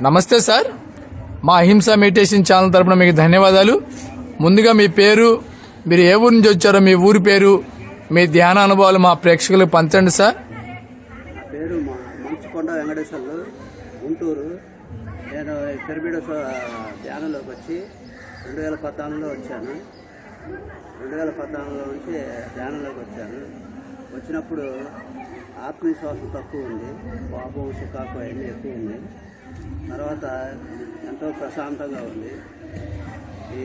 నమస్తే సార్. మా అహింస మెడిటేషన్ ఛానల్ తరపున మీకు ధన్యవాదాలు. ముందుగా మీ పేరు మీరు ఏ ఊరి నుంచి వచ్చారో మీ ఊరి పేరు మీ ధ్యాన అనుభవాలు మా ప్రేక్షకులకు పంచండి సార్. పేరు మంచుకొండ వెంకటేశ్వర్లు. గుంటూరు. నేను పిరమిడ్ ధ్యానంలోకి వచ్చి రెండు వేల పద్నాలుగులో వచ్చాను. రెండు వేల పద్నాలుగులో నుంచి ధ్యానంలోకి వచ్చాను. వచ్చినప్పుడు ఆత్మవిశ్వాసం తక్కువ ఉంది. పాపం సుఖాకు అవన్నీ ఎక్కువ ఉంది. తర్వాత ఎంతో ప్రశాంతంగా ఉంది. ఈ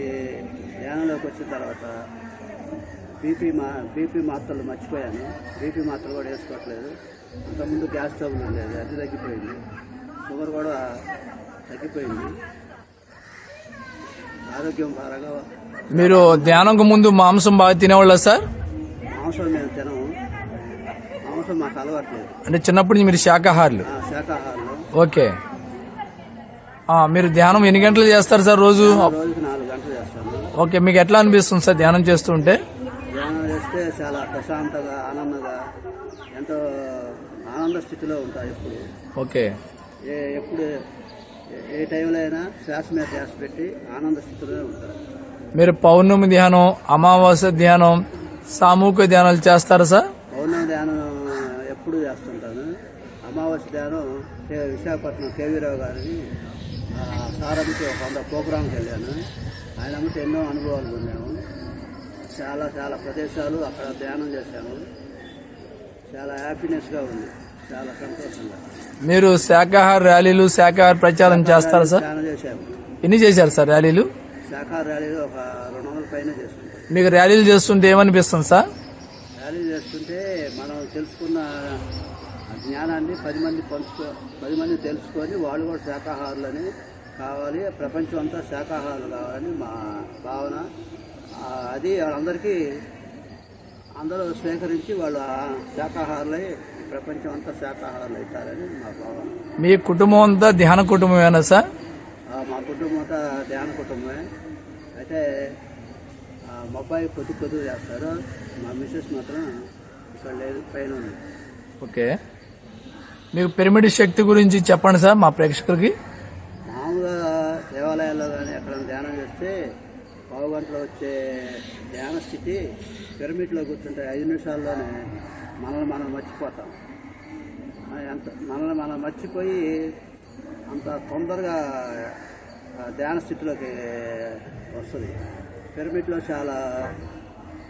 ధ్యానంలోకి వచ్చిన తర్వాత బీపీ మా బీపీ మాత్రలు మర్చిపోయాను. బీపీ మాత్రలు కూడా వేసుకోవట్లేదు. అంతకుముందు గ్యాస్ ట్రబుల్ ఉండేది అది తగ్గిపోయింది. షుగర్ కూడా తగ్గిపోయింది. ఆరోగ్యం పరంగా మీరు ధ్యానంకు ముందు మాంసం బాగా తినేవాళ్ళ సార్? మాంసం మేము తినము. మాంసం మాకు అలవాట్లేదు అంటే చిన్నప్పటి నుంచి మీరు శాకాహారులు. శాకాహారంలో. ఓకే. మీరు ధ్యానం ఎన్ని గంటలు చేస్తారు సార్ రోజు? ఓకే మీకు ఎట్లా అనిపిస్తుంది సార్ ధ్యానం చేస్తుంటే ధ్యానం చేస్తే చాలా ప్రశాంతంగా ఆనందంగా ఎంతో ఆనంద స్థితిలో ఉంటాయి ఎప్పుడు. ఓకే. ఏ ఎప్పుడు ఏ- టైంలో అయినా శ్వాస మీద శ్వాస పెట్టి ఆనంద స్థితిలో ఉంటారు మీరు పౌర్ణమి ధ్యానం అమావాస్య ధ్యానం సామూహిక ధ్యానాలు చేస్తారా సార్? పౌర్ణమి ధ్యానం ఎప్పుడు చేస్తుంటాను? అమావాస్య ధ్యానం విశాఖపట్నం కేవీరావు గారిని ఆ, సారంకి ఒక వంద ప్రోగ్రాంకి వెళ్ళాను. ఆయన అమ్మటి ఎన్నో అనుభవాలు పొందాము. చాలా చాలా ప్రదేశాలు అక్కడ ధ్యానం చేశాము. చాలా హ్యాపీనెస్గా ఉంది. చాలా సంతోషంగా. మీరు శాకాహార ర్యాలీలు శాకాహార ప్రచారం చేస్తారా సార్? ధ్యానం చేశాము. ఎన్ని చేశారు సార్ ర్యాలీలు? శాఖాహార ర్యాలీలో ఒక రెండు వందల పైన మీకు ర్యాలీలు చేస్తుంటే ఏమనిపిస్తుంది సార్? ర్యాలీ చేస్తుంటే మనం తెలుసుకున్న జ్ఞానాన్ని పది మంది పంచుకో పది మంది తెలుసుకొని వాళ్ళు కూడా శాకాహారులని కావాలి. ప్రపంచం అంతా శాకాహారులు కావాలని మా భావన. అది వాళ్ళందరికీ అందరూ స్వీకరించి వాళ్ళు ఆ శాకాహారులై ప్రపంచం అంతా శాకాహారులు అవుతారని మా భావన. మీ కుటుంబం అంతా ధ్యాన కుటుంబమేనా సార్? మా కుటుంబం అంతా ధ్యాన కుటుంబమే. అయితే మా అబ్బాయి కొద్ది కొద్దిగా చేస్తారు మా మిస్సెస్ మాత్రం ఇక్కడ లేదు పైన ఉంది. ఓకే. మీకు పిరమిడ్ శక్తి గురించి చెప్పండి సార్ మా ప్రేక్షకులకి. మామూలుగా దేవాలయాల్లో కానీ ఎక్కడ ధ్యానం చేస్తే పావు గంటలో వచ్చే ధ్యాన స్థితి పిరమిడ్లో కూర్చుంటే ఐదు నిమిషాల్లోనే మనల్ని మనం మర్చిపోతాం. ఎంత మనల్ని మనం మర్చిపోయి అంత తొందరగా ధ్యాన స్థితిలోకి వస్తుంది. పిరమిడ్లో చాలా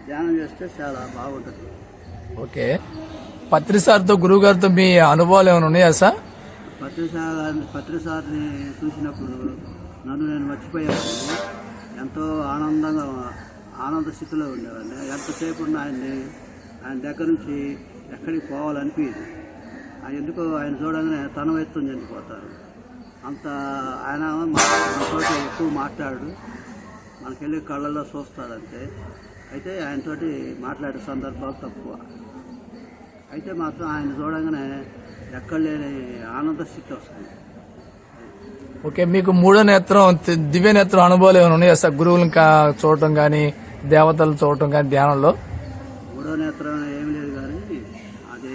ధ్యానం చేస్తే చాలా బాగుంటుంది. ఓకే. పత్రి సార్తో గురువు గారితో మీ అనుభవాలు ఏమైనా ఉన్నాయా సార్? పత్రి సార్ పత్రి సార్ని చూసినప్పుడు నన్ను నేను మర్చిపోయేవాడిని. ఎంతో ఆనందంగా ఆనంద స్థితిలో ఉండేవాడిని. ఎంతసేపు ఉన్న ఆయన్ని ఆయన దగ్గర నుంచి ఎక్కడికి పోవాలనిపించదు. ఆయన ఎందుకో ఆయన చూడగానే తన వైత్వం చనిపోతారు అంత ఆయన మనతోటి ఎక్కువ మాట్లాడు. మనకెళ్ళి కళ్ళల్లో చూస్తాడంతే. అయితే ఆయనతోటి మాట్లాడే సందర్భాలు తక్కువ. అయితే మాత్రం ఆయన చూడగానే ఎక్కడ లేని ఆనంద స్థితి వస్తుంది. ఓకే మీకు మూడో నేత్రం దివ్య నేత్రం అనుభవాలు ఏమైనా ఉన్నాయా సార్? గురువులను చూడటం కానీ దేవతలు చూడటం కానీ ధ్యానంలో? మూడో నేత్రం ఏం లేదు కానీ అది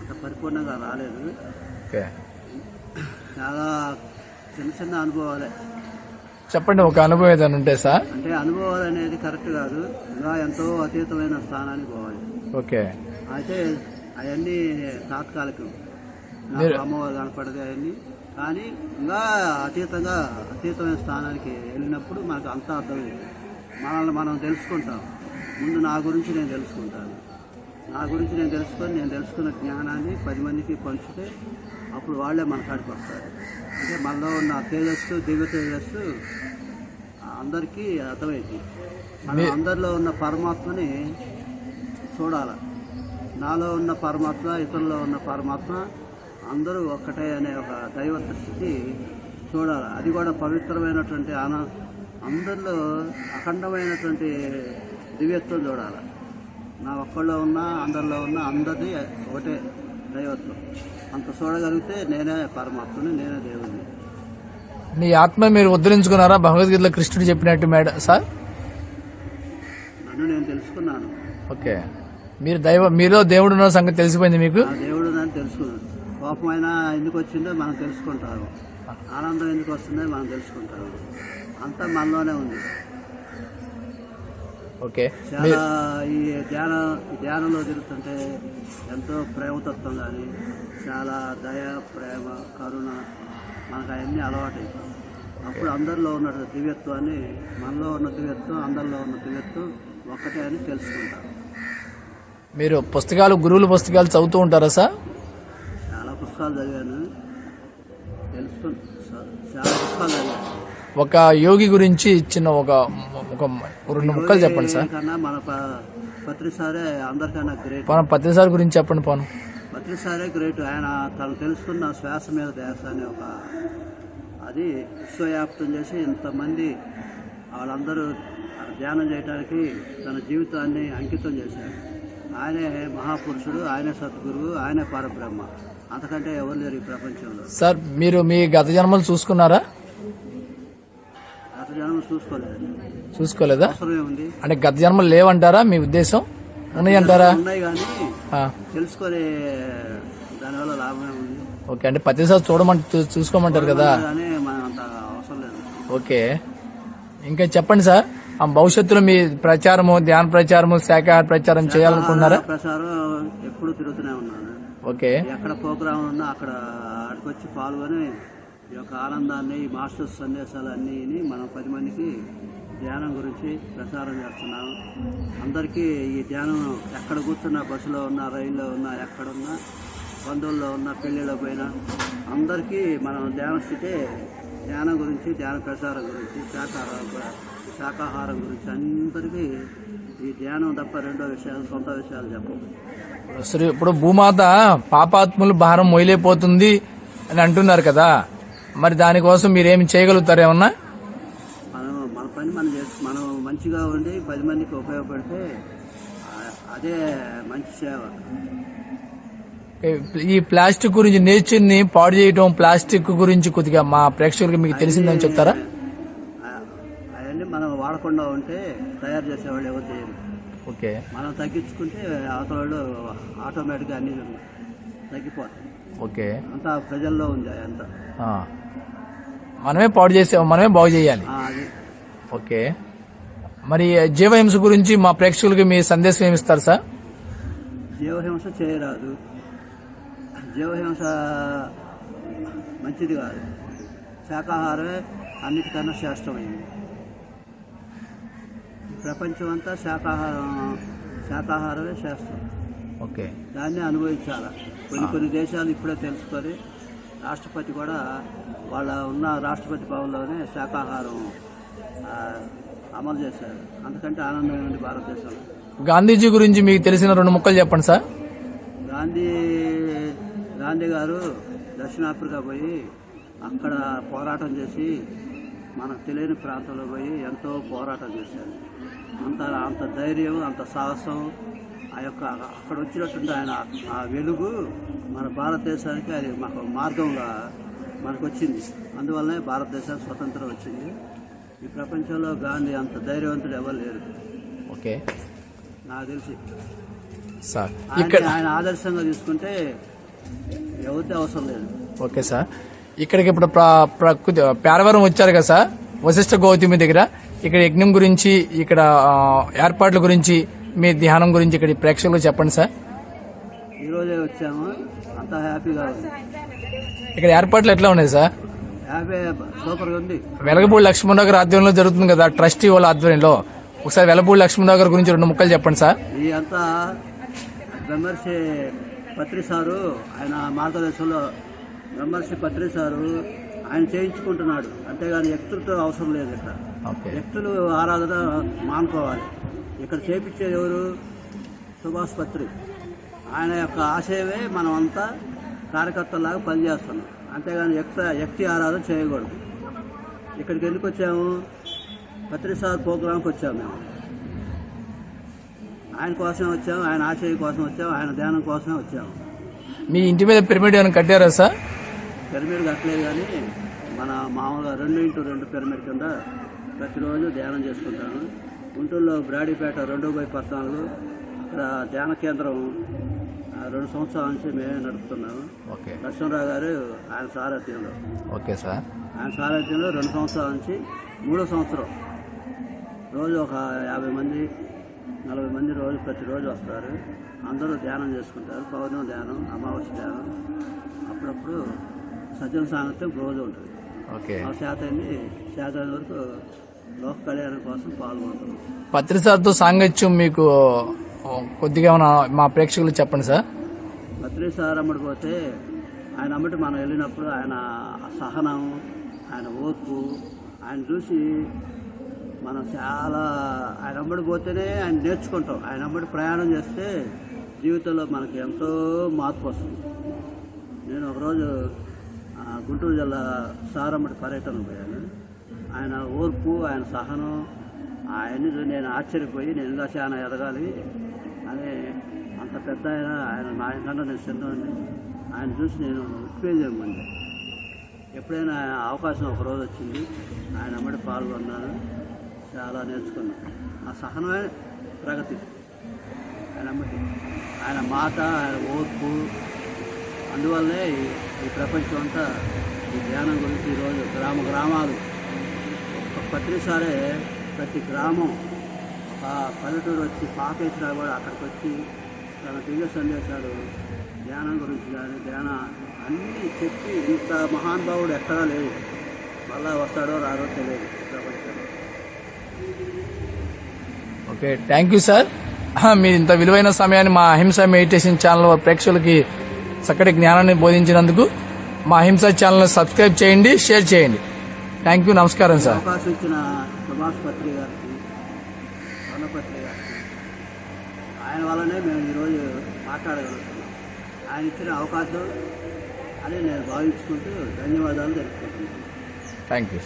అంత పరిపూర్ణంగా రాలేదు. ఓకే. చాలా చిన్న చిన్న అనుభవాలే. చెప్పండి ఒక అనుభవం ఏదైనా ఉంటే సార్? అంటే అనుభవాలు అనేది కరెక్ట్ కాదు. ఇంకా ఎంతో అతీతమైన స్థానానికి పోవాలి. ఓకే. అయితే అవన్నీ తాత్కాలికం. అమ్మవారు కనపడదు అవన్నీ. కానీ ఇంకా అతీతంగా అతీతమైన స్థానానికి వెళ్ళినప్పుడు మనకు అంతా అర్థమైంది. మనల్ని మనం తెలుసుకుంటాం. ముందు నా గురించి నేను తెలుసుకుంటాను. నా గురించి నేను తెలుసుకొని నేను తెలుసుకున్న జ్ఞానాన్ని పది మందికి పంచితే అప్పుడు వాళ్ళే మన కాడికి వస్తారు. అంటే మనలో ఉన్న తేజస్సు దివ్య తేజస్సు అందరికీ అర్థమైంది. మనం అందరిలో ఉన్న పరమాత్మని చూడాలి. నాలో ఉన్న పరమాత్మ ఇతరులో ఉన్న పరమాత్మ అందరూ ఒక్కటే అనే ఒక దైవత్వ స్థితి చూడాలి. అది కూడా పవిత్రమైనటువంటి ఆన అందరిలో అఖండమైనటువంటి దివ్యత్వం చూడాలి. నా ఒక్కళ్ళో ఉన్న అందరిలో ఉన్న అందరిది ఒకటే దైవత్వం. అంత చూడగలిగితే నేనే పరమాత్మని నేనే దేవుడిని మీ ఆత్మ మీరు ఉద్ధరించుకున్నారా? భగవద్గీతలో కృష్ణుడు చెప్పినట్టు మేడం సార్? నన్ను నేను తెలుసుకున్నాను. ఓకే. మీరు దైవ మీలో దేవుడు ఉన్న సంగతి తెలిసిపోయింది మీకు? దేవుడు నన్ను తెలుసుకున్నాను. కోపమైనా ఎందుకు వచ్చిందో మనం తెలుసుకుంటాము ఆనందం ఎందుకు వస్తుందో మనం తెలుసుకుంటాము అంతా మనలోనే ఉంది. ఓకే. చాలా ఈ ధ్యాన ధ్యానంలో తిరుగుతుంటే ఎంతో ప్రేమతత్వం కానీ చాలా దయ ప్రేమ కరుణ మనకు అవన్నీ అలవాటు అప్పుడు అందరిలో ఉన్న దివ్యత్వాన్ని మనలో ఉన్న దివ్యత్వం అందరిలో ఉన్న దివ్యత్వం ఒక్కటే అని తెలుసుకుంటాం మీరు పుస్తకాలు గురువుల పుస్తకాలు చదువుతూ ఉంటారా సార్? చాలా పుస్తకాలు చదివాను. చాలా పుస్తకాలు చదివాను. ఒక యోగి గురించి చిన్న ఒక ఒక రెండు ముక్కలు చెప్పండి సార్. మన పత్రిసారే అందరికన్నా గ్రేట్ పవన్ పత్రిసారి గురించి చెప్పండి పవన్ పత్రిసారే గ్రేట్ ఆయన తను తెలుసుకున్న శ్వాస మీద ధ్యాస అనే ఒక అది విశ్వవ్యాప్తం చేసి ఇంతమంది వాళ్ళందరూ ధ్యానం చేయడానికి తన జీవితాన్ని అంకితం చేశారు. ఆయనే మహాపురుషుడు ఆయనే సద్గురువు ఆయనే పరబ్రహ్మ. అంతకంటే ఎవరు లేరు ఈ ప్రపంచంలో. సార్ మీరు మీ గత జన్మలు చూసుకున్నారా? గత జన్మ చూసుకోలేదు. చూసుకోలేదా? అవసరమే ఉంది. అంటే గత జన్మలు లేవంటారా మీ ఉద్దేశం? ఉన్నాయంటారా? ఉన్నాయి కానీ ఆ, తెలుసుకునే దానివల్ల లాభమే ఉంది. ఓకే అంటే ప్రతిసారి చూడమంట చూసుకోమంటారు కదా? అవసరం లేదు. ఓకే. ఇంకా చెప్పండి సార్. భవిష్యత్తులో మీ ప్రచారము ధ్యాన ప్రచారము శాఖాహార ప్రచారం చేయాలనుకున్నారా? ప్రసారం ఎప్పుడు తిరుగుతూనే ఉన్నాను. ఓకే. ఎక్కడ ప్రోగ్రాం ఉన్నా అక్కడ వచ్చి పాల్గొని ఈ యొక్క ఆనందాన్ని ఈ మాస్టర్స్ సందేశాలు అన్నీ మనం పది మందికి ధ్యానం గురించి ప్రచారం చేస్తున్నాం అందరికీ ఈ ధ్యానం ఎక్కడ కూర్చున్నా బస్సులో ఉన్నా రైల్లో ఉన్నా ఎక్కడున్నా బంధువుల్లో ఉన్న పెళ్ళిళ్ళ పోయినా అందరికీ మనం ధ్యాన స్థితే ధ్యానం గురించి ధ్యాన ప్రచారం గురించి శాకాహారం శాకాహారం గురించి అందరికీ ఈ ధ్యానం తప్ప రెండో విషయాలు సొంత విషయాలు చెప్పము సరే ఇప్పుడు భూమాత పాపాత్ములు భారం మొయలేపోతుంది అని అంటున్నారు కదా. మరి దానికోసం మీరేమి చేయగలుగుతారు ఏమన్నా? మనం మన పని మనం మనం మంచిగా ఉండి పది మందికి ఉపయోగపడితే అదే మంచి సేవ. ఈ ప్లాస్టిక్ గురించి నేచర్ని పాడు చేయటం ప్లాస్టిక్ గురించి కొద్దిగా మా ప్రేక్షకులకు మీకు తెలిసిందని చెప్తారా? అవన్నీ మనం వాడకుండా ఉంటే తయారు చేసేవాళ్ళు ఎవరు చేయరు. ఓకే. మనం తగ్గించుకుంటే అవతల వాళ్ళు ఆటోమేటిక్గా అన్ని తగ్గిపోతాయి. ఓకే. అంతా ప్రజల్లో ఉంది అంతా. మనమే పాడు చేసే మనమే బాగు చేయాలి. ఓకే. మరి జీవహింస గురించి మా ప్రేక్షకులకి మీ సందేశం ఏమి ఇస్తారు సార్? జీవహింస చేయరాదు. జీవహింస మంచిది కాదు. శాకాహారమే అన్నిటికన్నా శ్రేష్టమైంది ప్రపంచం అంతా శాకాహారం శాకాహారమే శ్రేష్టం ఓకే. దాన్ని అనుభవించాలి. కొన్ని కొన్ని దేశాలు ఇప్పుడే తెలుసుకొని రాష్ట్రపతి కూడా వాళ్ళ ఉన్న రాష్ట్రపతి భవన్లోనే శాకాహారం అమలు చేశారు. అందుకంటే ఆనందం ఉంది భారతదేశంలో? గాంధీజీ గురించి మీకు తెలిసిన రెండు ముక్కలు చెప్పండి సార్. గాంధీ గాంధీ గారు దక్షిణాఫ్రికా పోయి అక్కడ పోరాటం చేసి మనకు తెలియని ప్రాంతంలో పోయి ఎంతో పోరాటం చేశారు. అంత అంత ధైర్యం అంత సాహసం ఆ యొక్క అక్కడ వచ్చినటువంటి ఆయన ఆ వెలుగు మన భారతదేశానికి అది మాకు మార్గంగా మనకు వచ్చింది. అందువల్లనే భారతదేశానికి స్వతంత్రం వచ్చింది. ఈ ప్రపంచంలో గాంధీ అంత ధైర్యవంతుడు ఎవరు లేరు. ఓకే. నాకు తెలిసి. సార్ ఆయన ఆదర్శంగా తీసుకుంటే ఎవరిది అవసరం లేదు. Okay sir. ఇక్కడికి ఇప్పుడు ప్ర- ప్రకృతి పేరవరం వచ్చారు కదా సార్? వశిష్ఠ గౌతమి దగ్గర. ఇక్కడ యజ్ఞం గురించి ఇక్కడ ఏర్పాట్ల గురించి మీ ధ్యానం గురించి ఇక్కడ ప్రేక్షకులకు చెప్పండి సార్. ఈరోజే వచ్చాము. అంతా హ్యాపీగా ఇక్కడ ఏర్పాట్లు ఎట్లా ఉన్నాయి సార్? వెలగపూడి లక్ష్మణరావు గారి ఆధ్వర్యంలో జరుగుతుంది కదా ట్రస్టీ వాళ్ళ ఆధ్వర్యంలో. ఒకసారి వెలగపూడి లక్ష్మణరావు గారి గురించి రెండు ముక్కలు చెప్పండి సార్. పత్రి సారు ఆయన మార్గదర్శనంలో బ్రహ్మర్షి పత్రి సారు ఆయన చేయించుకుంటున్నాడు. అంతేగాని వ్యక్తులతో అవసరం లేదు ఇక్కడ. వ్యక్తులు ఆరాధన మానుకోవాలి. ఇక్కడ చేపించేది ఎవరు? సుభాష్ పత్రి. ఆయన యొక్క ఆశయమే మనం అంతా కార్యకర్తలాగా పనిచేస్తున్నాం. అంతేగాని వ్యక్త వ్యక్తి ఆరాధన చేయకూడదు. ఇక్కడికి ఎందుకు వచ్చాము? పత్రి సార్ ప్రోగ్రాంకి వచ్చాము మేము. ఆయన కోసం వచ్చాము ఆయన ఆశయం కోసం వచ్చాము ఆయన ధ్యానం కోసమే వచ్చాము మీ ఇంటి మీద పిరమిడ్ ఏమైనా కట్టారా సార్? పిరమిడ్ కట్టలేదు కానీ మన మామూలుగా రెండు ఇంటూ రెండు పిరమిడ్ కింద ప్రతిరోజు ధ్యానం చేసుకుంటాను. గుంటూరులో బ్రాడీపేట రెండు బై పద్నాలుగు అక్కడ ధ్యాన కేంద్రం రెండు సంవత్సరాల నుంచి మేమే నడుపుతున్నాము. ఓకే. లక్ష్మణరావు గారు ఆయన సారథ్యంలో. Okay sir. ఆయన సారథ్యంలో రెండు సంవత్సరాల నుంచి మూడో సంవత్సరం. రోజు ఒక యాభై మంది నలభై మంది రోజు ప్రతిరోజు వస్తారు. అందరూ ధ్యానం చేసుకుంటారు. పౌర్ణమి ధ్యానం అమావాస్య ధ్యానం. అప్పుడప్పుడు సజ్జన సాంగత్యం రోజు ఉంటుంది. ఓకే. ఆ శాతాన్ని శాతం వరకు లోక కళ్యాణం కోసం పాల్గొంటాం పత్రిసార్తో సాంగత్యం మీకు కొద్దిగా ఏమైనా మా ప్రేక్షకులు చెప్పండి సార్. బద్రీ సార్ అమ్మడి పోతే ఆయన అమ్మటి మనం వెళ్ళినప్పుడు ఆయన సహనం ఆయన ఓర్పు ఆయన చూసి మనం చాలా ఆయన అమ్మడి పోతేనే ఆయన నేర్చుకుంటాం. ఆయన అమ్మడి ప్రయాణం చేస్తే జీవితంలో మనకి ఎంతో మార్పు వస్తుంది. నేను ఒకరోజు గుంటూరు జిల్లా సారమ్మడి పర్యటన పోయాను. ఆయన ఓర్పు ఆయన సహనం ఆయన్ని చూ- నేను ఆశ్చర్యపోయి నేను ఇంకా చాలా ఎదగాలి. అని అంత పెద్ద ఆయన ఆయన నాయకన్నా నేను చిన్నవాడిని ఆయన చూసి నేను ఉత్తేజం పొందాను ఎప్పుడైనా అవకాశం ఒకరోజు వచ్చింది. ఆయన అమ్మడి పాల్గొన్నాను. చాలా నేర్చుకున్నాను ఆ సహనమే ప్రగతి. ఆయన ఆయన మాట ఆయన ఓర్పు అందువల్లే ఈ- ప్రపంచం అంతా ఈ ధ్యానం గురించి ఈరోజు గ్రామ గ్రామాలు. ఒక ప్రతి గ్రామం ఒక పల్లెటూరు వచ్చి పాకేసినా కూడా అక్కడికి వచ్చి తన దివ్య సందేశాలు ధ్యానం గురించి కానీ ధ్యాన అన్నీ చెప్పి ఇంత మహానుభావుడు ఎక్కడా లేవు మళ్ళా వస్తాడో రాడో తెలియదు ఈ ప్రపంచంలో ఓకే థ్యాంక్ యూ సార్ మీరు ఇంత విలువైన సమయాన్ని మా అహింస మెడిటేషన్ ఛానల్ ప్రేక్షకులకి చక్కటి జ్ఞానాన్ని బోధించినందుకు మా అహింస ఛానల్ సబ్స్క్రైబ్ చేయండి షేర్ చేయండి. థ్యాంక్ యూ నమస్కారం సార్ ఆయన వల్లనే మేము ఈరోజు మాట్లాడగలుగుతున్నాం. ఆయన ఇచ్చిన అవకాశం అని నేను భావించుకుంటూ ధన్యవాదాలు తెలుపుకుంటున్నాను. Thank you